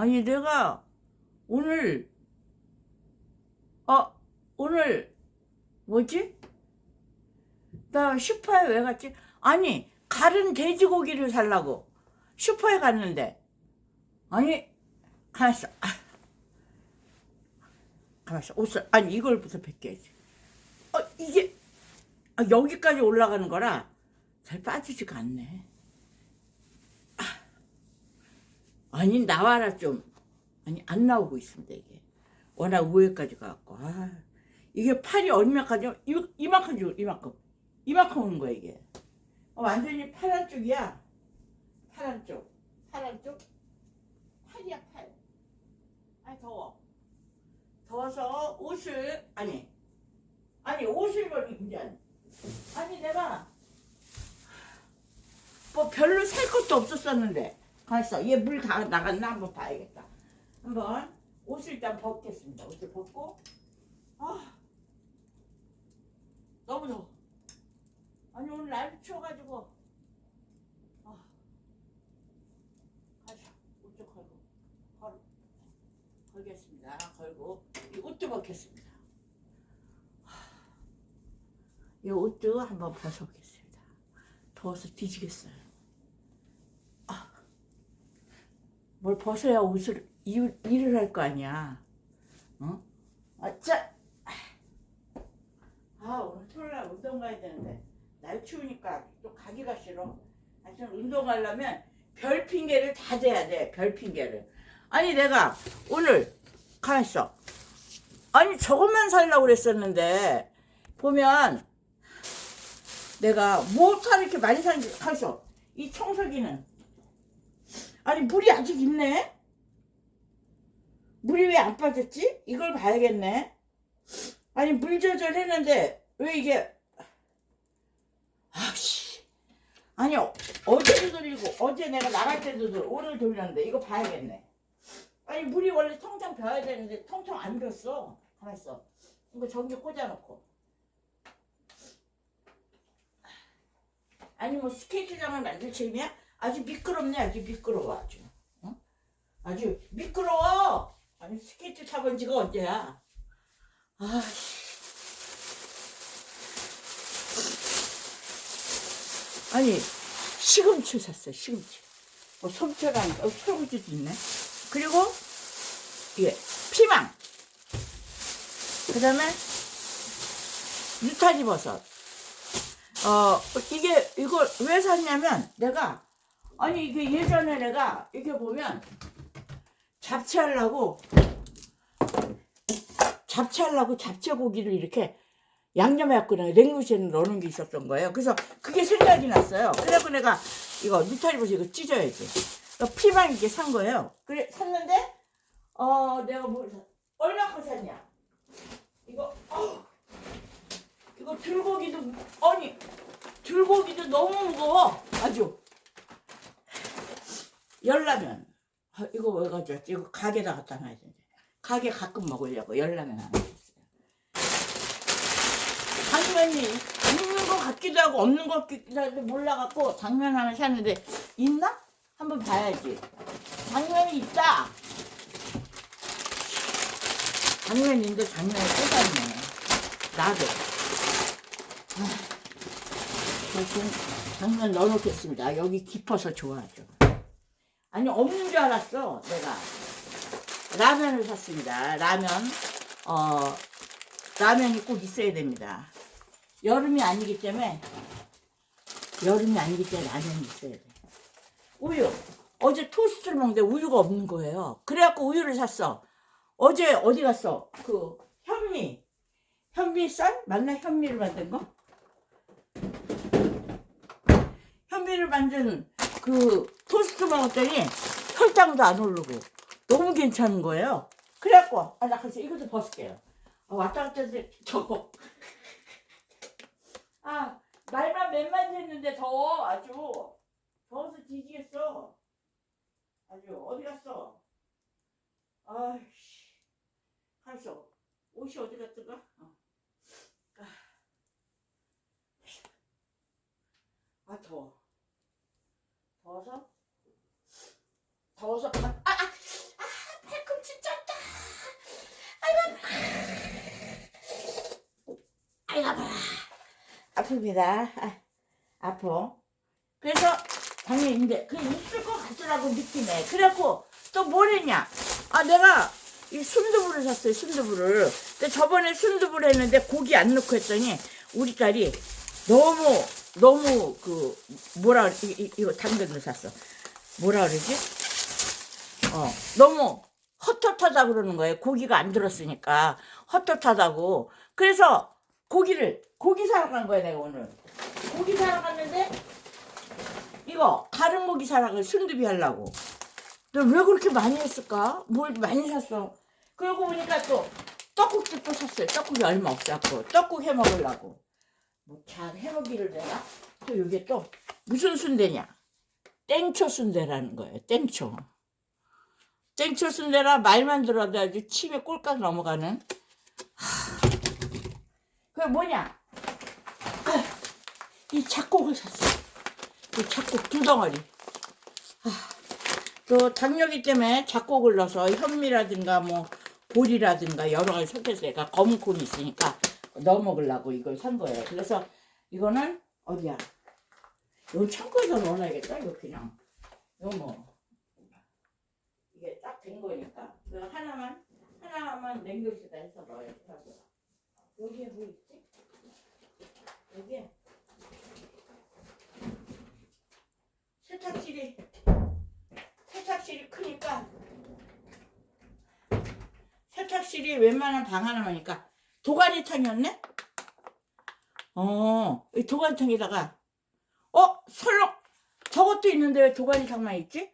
아니 내가 오늘 어 오늘 뭐지? 나 슈퍼에 왜 갔지? 아니 가른 돼지고기를 살라고 슈퍼에 갔는데. 아니 가만 있어. 아, 가만 있어. 옷을 아니 이걸부터 벗겨야지. 어 이게 아, 여기까지 올라가는 거라 잘 빠지지가 않네 아, 아니 나와라 좀. 아니 안 나오고 있습니다 이게. 워낙 우회까지 가갖고. 아 이게 팔이 얼마까지 이- 이만큼 줄 이만큼. 이만큼 오는 거야 이게. 어, 완전히 파란 쪽이야. 파란 쪽. 파란 쪽? 팔이야 팔. 아니 더워. 더워서 옷을 아니 아니 옷을 입을 문제 아니 내가 뭐 별로 살 것도 없었었는데 가있어 얘 물 다 나갔나 한번 봐야겠다. 한번 옷을 일단 벗겠습니다. 옷을 벗고. 아 너무 더워. 아니 오늘 날도 추워가지고. 아 가자. 옷좀 걸고 걸 걸겠습니다. 걸고 이 옷도 벗겠습니다. 이 옷도 한번 벗어보겠습니다. 더워서 뒤지겠어요 아, 뭘 벗어야 옷을 일, 일을 할 거 아니야. 어? 아짜! 아 오늘 토요일날 운동 가야 되는데. 날 추우니까 또 가기가 싫어. 하여튼 운동 가려면 별 핑계를 다 대야 돼 별 핑계를. 아니 내가 오늘 가만 있어. 아니 저것만 살라고 그랬었는데. 보면 내가 뭐가 이렇게 많이 사는지 가만있어 이 청소기는 아니 물이 아직 있네? 물이 왜 안 빠졌지? 이걸 봐야겠네. 아니 물 조절했는데 왜 이게 아씨. 아니 어- 어제도 돌리고 어제 내가 나갈 때도 돌 오늘 돌렸는데 이거 봐야겠네. 아니 물이 원래 통통 벼야 되는데 통통 안 벼어. 가만 있어. 이거 전기 꽂아놓고. 아니 뭐 스케이트장을 만들 책임이야? 아주 미끄럽네 아주 미끄러워 아주. 어? 아주 미끄러워! 아니 스케이트 타본 지가 언제야? 아씨. 아니 시금치 샀어요 시금치. 뭐 솜철하니까 어, 설거지도 있네. 그리고 이게 피망. 그 다음에 유타지 버섯. 어 이게 이걸 왜 샀냐면 내가 아니 이게 예전에 내가 이렇게 보면 잡채하려고 잡채하려고 잡채고기를 이렇게 양념해갖고 내가 냉무시에 넣는 게 있었던 거예요. 그래서 그게 생각이 났어요. 그래서 내가 이거 느타리버섯 이거 찢어야지. 피만 이렇게 산 거예요. 그래 샀는데 어 내가 뭘 사- 얼마큼 샀냐? 이거 어, 이거 들고기도 아니 들고기도 너무 무거워 아주 열라면 아, 이거 왜 가져왔지? 이거 가게다 갖다 놔야 되는데 가게 가끔 먹으려고 열라면 하나 샀어요. 당면이 있는 것 같기도 하고 없는 것 같기도 하고 몰라갖고 당면 하나 샀는데 있나? 한번 봐야지. 당면이 있다. 당면인데 당면이 쏟았네. 나도. 아, 당면 넣어놓겠습니다. 여기 깊어서 좋아하죠. 아니 없는 줄 알았어 내가. 라면을 샀습니다. 라면. 어 라면이 꼭 있어야 됩니다. 여름이 아니기 때문에 여름이 아니기 때문에 라면이 있어야 돼. 우유. 어제 토스트를 먹는데 우유가 없는 거예요. 그래갖고 우유를 샀어. 어제 어디 갔어? 그 현미. 현미 쌀? 맞나? 현미를 만든 거? 현미를 만든 그 토스트 먹었더니 혈당도 안 오르고 너무 괜찮은 거예요. 그래갖고 아 나 그래서 이것도 벗을게요. 아, 왔다 갔다 해서 저거. 아 말만 몇 마디 했는데 더워 아주. 더워서 뒤지겠어. 아주 어디 갔어? 아이씨. 가있어 옷이 어디 갔던가 어. 아. 아 더워 더워서 더워서 가, 아, 아, 아 아 픕니다. 아, 아파. 그래서 당연히 이제 그 있을 것 같더라고 느낌에. 그래갖고 또 뭐랬냐? 아 내가 이 순두부를 샀어요 순두부를. 근데 저번에 순두부를 했는데 고기 안 넣고 했더니 우리 딸이 너무 너무 그 뭐라 이, 이, 이거 당근을 샀어. 뭐라 그러지? 어 너무 헛헛하다 그러는 거예요. 고기가 안 들었으니까 헛헛하다고. 그래서 고기를 고기 사러 간 거야 내가 오늘. 고기 사러 갔는데 이거 가른 고기 사러 가 순두비 하려고. 너 왜 그렇게 많이 했을까? 뭘 많이 샀어. 그러고 보니까 또 떡국도 또 샀어요. 떡국이 얼마 없었고 떡국 해 먹으려고. 뭐 잘 해 먹기를 내가 또 이게 또 무슨 순대냐? 땡초 순대라는 거예요. 땡초. 땡초 순대라 말만 들어도 아주 침에 꼴깍 넘어가는. 하, 그게 뭐냐? 아, 이 작곡을 샀어. 이 작곡 두 덩어리. 아, 또 당뇨기 때문에 작곡을 넣어서 현미라든가 뭐 보리라든가 여러 가지 섞여서 얘가 검은 콩이 있으니까 넣어 먹으려고 이걸 산 거예요. 그래서 이거는 어디야? 이건 창고에다 넣어놔야겠다. 이거 그냥. 이거 뭐 이게 딱 된 거니까 하나만 하나만 냉동실에다 해서 넣어야겠다. 여기에 뭐 있지? 여기에 세탁실이 세탁실이 크니까 세탁실이 웬만한 방 하나만이니까 도가니탕이었네? 어, 이 도가니탕에다가 어, 설렁 저것도 있는데 왜 도가니탕만 있지?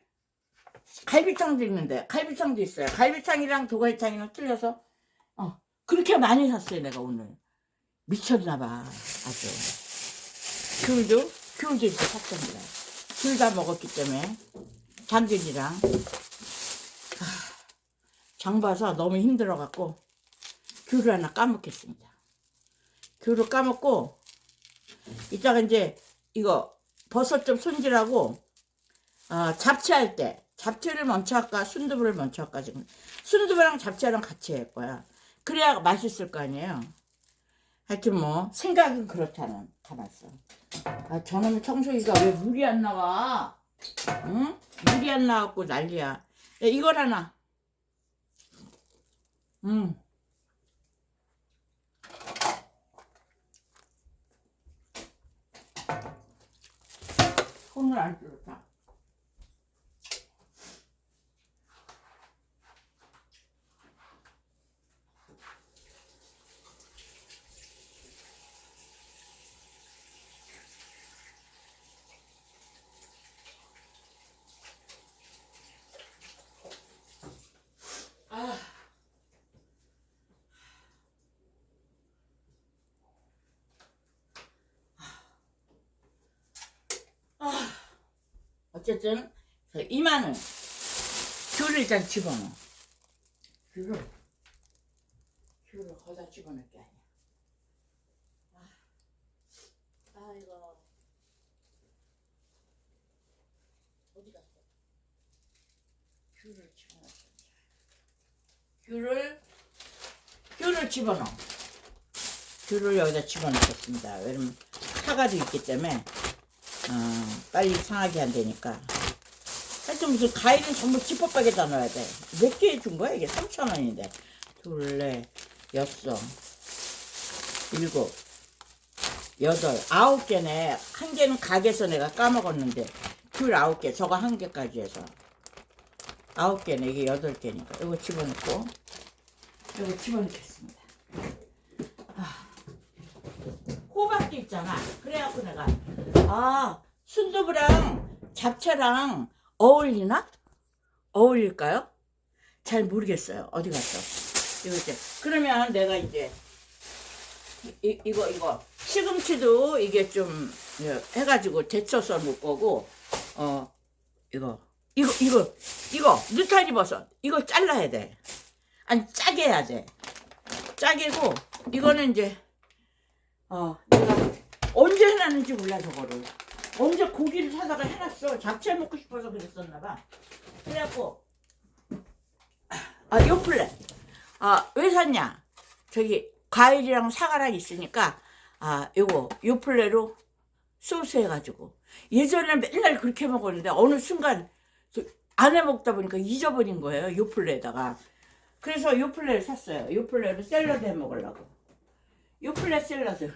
갈비탕도 있는데 갈비탕도 있어요. 갈비탕이랑 도가니탕이랑 틀려서 어 그렇게 많이 샀어요 내가 오늘 미쳤나 봐 아주 귤도 귤도 이렇게 샀습니다. 귤 다 먹었기 때문에 아, 장 봐서 너무 힘들어 갖고 귤을 하나 까먹겠습니다. 귤을 까먹고 이따가 이제 이거 버섯 좀 손질하고 어, 잡채할 때 잡채를 먼저 할까 순두부를 먼저 할까 지금 순두부랑 잡채랑 같이 할 거야. 그래야 맛있을 거 아니에요. 하여튼 뭐 생각은 그렇다는 가봤어. 아 저놈의 청소기가 왜 물이 안 나와? 응? 물이 안 나갖고 난리야. 야, 이걸 하나. 음. 손을 안 뚫었다. 어쨌든 그 이마는 귤을 일단 집어넣어. 귤을 귤을 거기다 집어넣을 게 아니야. 아, 아이고 어디 갔어? 귤을 집어넣었어. 귤을 귤을 집어넣어. 귤을 여기다 집어넣겠습니다. 왜냐면 사과도 있기 때문에 어, 빨리 상하게 안 되니까. 하여튼 무슨 과일은 전부 지퍼백에다 넣어야 돼. 몇 개 준 거야? 이게 3,000원인데. 둘, 넷, 여섯, 일곱, 여덟, 아홉 개네. 한 개는 가게에서 내가 까먹었는데. 귤 아홉 개, 저거 한 개까지 해서. 아홉 개네. 이게 여덟 개니까. 이거 집어넣고. 이거 집어넣겠습니다. 아, 호박도 있잖아. 그래갖고 내가 아, 순두부랑 잡채랑 어울리나? 어울릴까요? 잘 모르겠어요. 어디 갔어? 이거 이제 그러면 내가 이제 이, 이거 이거 시금치도 이게 좀 예, 해가지고 데쳐서 놓을 거고 어 이거 이거 이거 이거 느타리 버섯 이거 잘라야 돼. 아니 짜게 해야 돼. 짜게고 이거는 이제 어 내가 언제 해놨는지 몰라 저거를. 언제 고기를 사다가 해놨어. 잡채 먹고 싶어서 그랬었나 봐. 그래갖고 아 요플레 아왜 샀냐? 저기 과일이랑 사과랑 있으니까 아 요거 요플레로 소스 해가지고. 예전에 맨날 그렇게 먹었는데 어느 순간 안 해 먹다 보니까 잊어버린 거예요 요플레에다가. 그래서 요플레를 샀어요. 요플레로 샐러드 해 먹으려고. 요플레 샐러드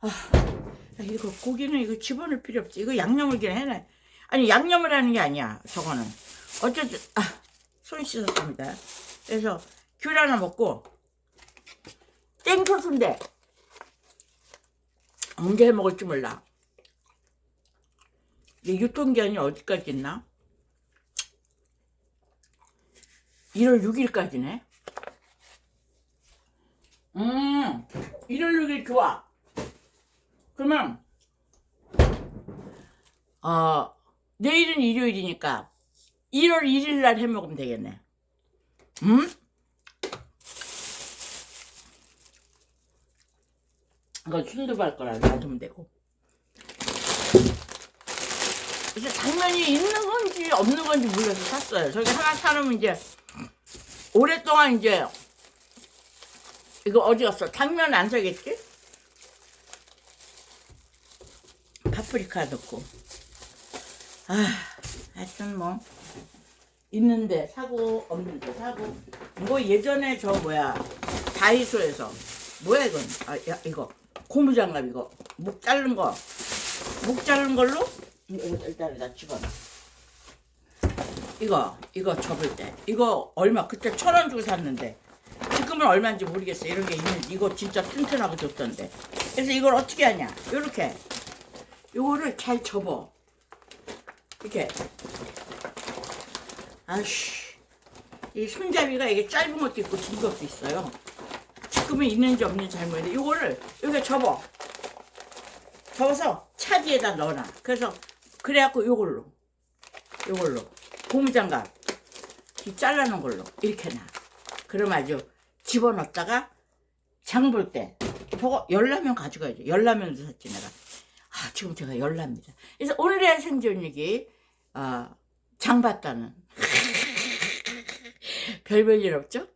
아 이거 고기는 이거 집어넣을 필요 없지. 이거 양념을 그냥 해놔. 아니 양념을 하는 게 아니야 저거는. 어쨌든 아 손 씻었습니다. 그래서 귤 하나 먹고 땡소스인데 언제 해 먹을지 몰라. 이게 유통기한이 어디까지 있나? 1월 6일까지네. 음, 1월 6일 좋아. 그러면, 어, 내일은 일요일이니까 1월 1일 날 해 먹으면 되겠네. 음? 이거 순두부할 거라 놔두면 되고. 그래서 당면이 있는 건지 없는 건지 몰라서 샀어요. 저기 하나 사놓으면 이제 오랫동안 이제 이거 어디 갔어? 당면 안 사겠지? 파프리카 넣고. 아 하여튼 뭐 있는데 사고 없는데 사고. 이거 예전에 저 뭐야 다이소에서. 뭐야 이건? 아 야, 이거. 고무장갑 이거. 목 자른 거목 자른 걸로? 이거 일단 나 집어넣어 이거 이거 접을 때. 이거 얼마 그때 천 원 주고 샀는데. 지금은 얼마인지 모르겠어. 이런 게 있는 이거 진짜 튼튼하고 좋던데. 그래서 이걸 어떻게 하냐? 요렇게 요거를 잘 접어. 이렇게. 아씨. 이 손잡이가 이게 짧은 것도 있고 긴 것도 있어요. 지금은 있는지 없는지 잘 모르겠는데 요거를 이렇게 접어. 접어서 차 뒤에다 넣어놔. 그래서 그래갖고 요걸로. 요걸로. 고무장갑. 이 잘라놓은 걸로 이렇게 놔. 그럼 아주 집어넣었다가 장 볼 때. 저거 열라면 가져가야죠. 열라면도 샀지 내가 아 지금 제가 열납니다. 그래서 오늘의 생존 얘기 아, 장 봤다는. 별별 일 없죠